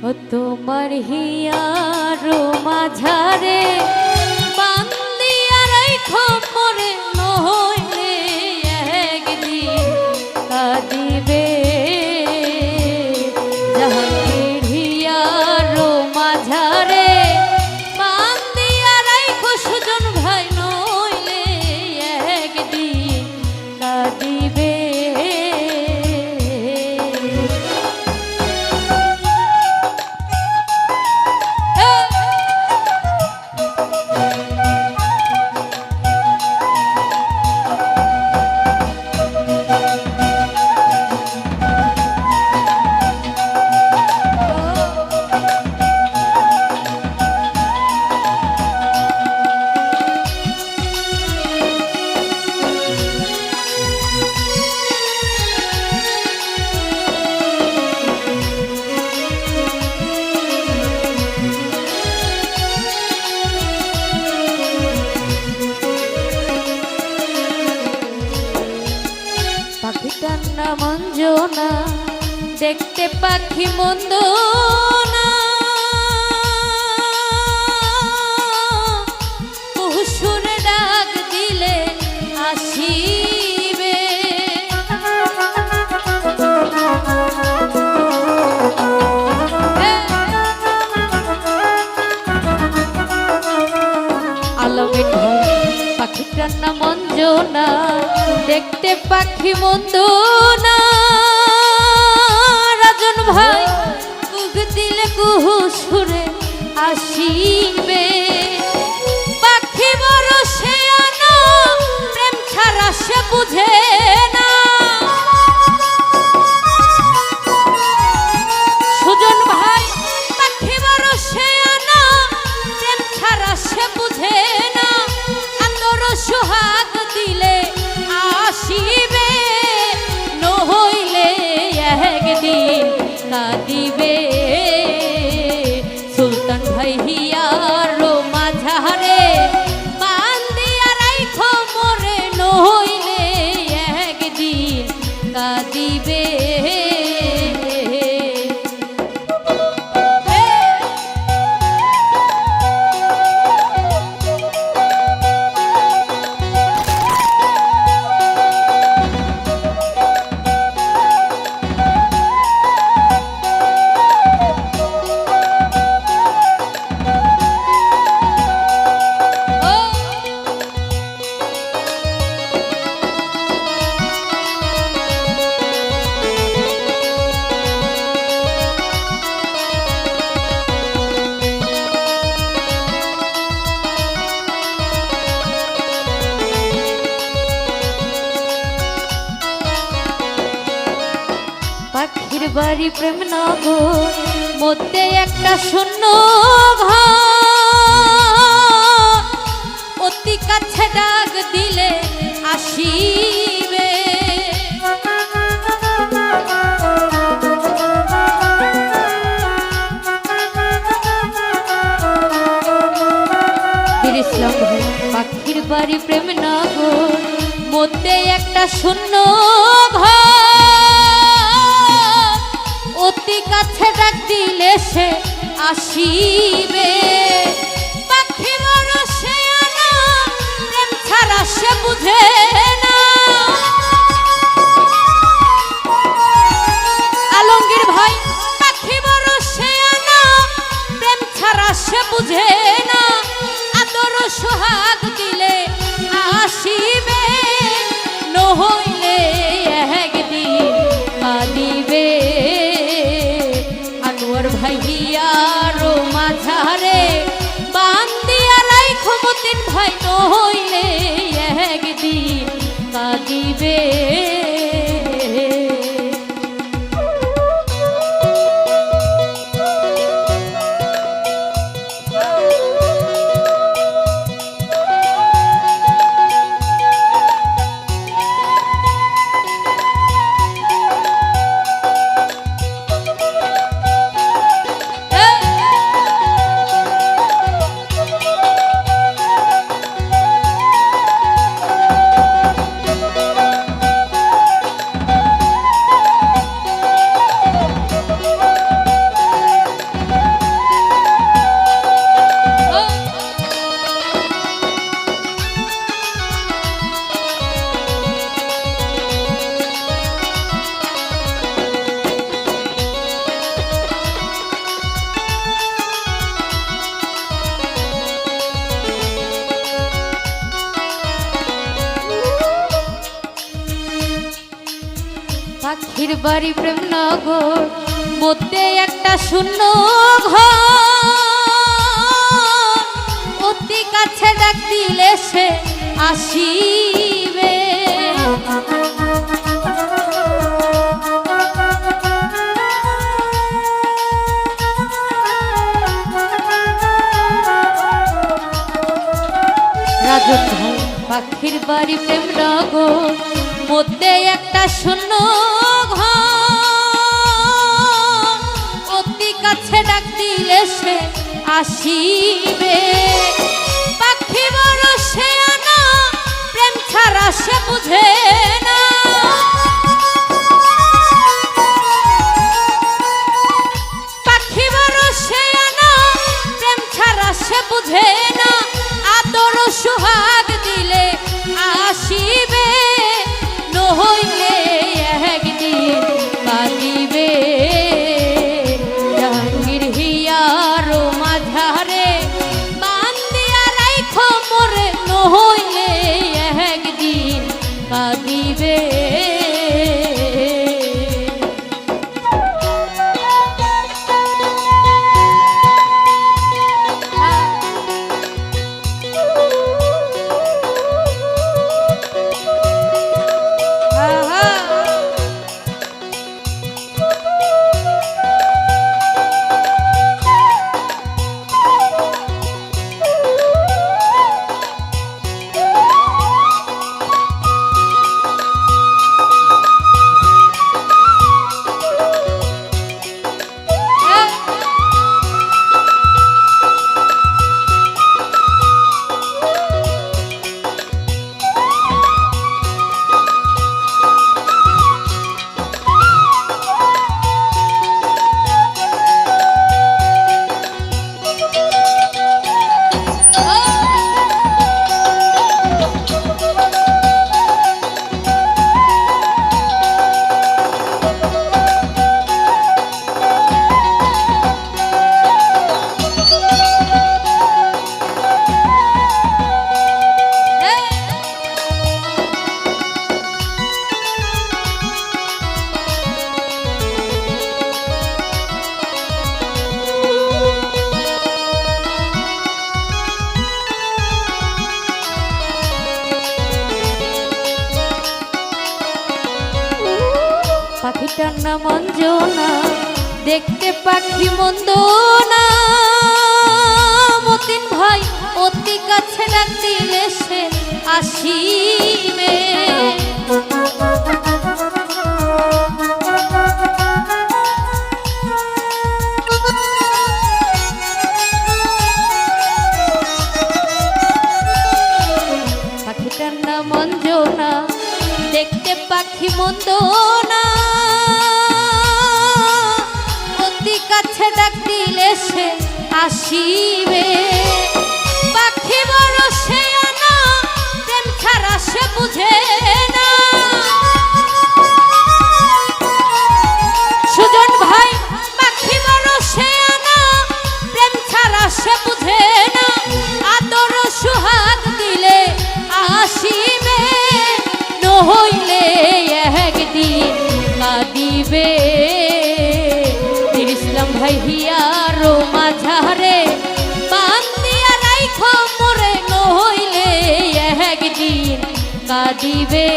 ও তোমার হিয়ারো মাঝারে বান্দিয়া রাইখো নাম অঞ্জনা দেখতে পাখি মন্দ না সুরে ডাক পাখিটার নাম অঞ্জনা দেখতে পাখি মন্দ আসিবে পাখি বড় সে আনো প্রেম ছাড়া সে বুঝে না। বাড়ি প্রেম নগর মধ্যে একটা শূন্য অতি কাছে ডাক দিলে ভাই, পাখির বাড়ি প্রেম নগর মধ্যে একটা শূন্য ঘর অতি কাছে ডাক দিলে সে আসিবে। পাখি বড় প্রেম ছাড়া সে বুঝে সোহাগ দিলে আসিবে বাড়ি প্রেম নগর মধ্যে একটা শূন্য ঘর। কাছে ডাক দিলে সে আসিবে। পাখির বাড়ি প্রেম আসিবে। পাখি বড় সে আনা প্রেম ছাড়া সে বুঝে না। পাখিটার নাম অঞ্জনা দেখতে পাখি মন্দ না মতিন ভাই, অতি কাছে ডাক দিলে সে আসিবে অঞ্জনা, দেখতে পাখি মন্দ না কাছে ডাক দিলে সে আসিবে। পাখি বড় সে আনা প্রেম ছাড়া সে বুঝে। ভাই হিয়ারো মাঝারে বান্দিয়া রাইখো মোরে নহইলে একদিন কাঁদিবে।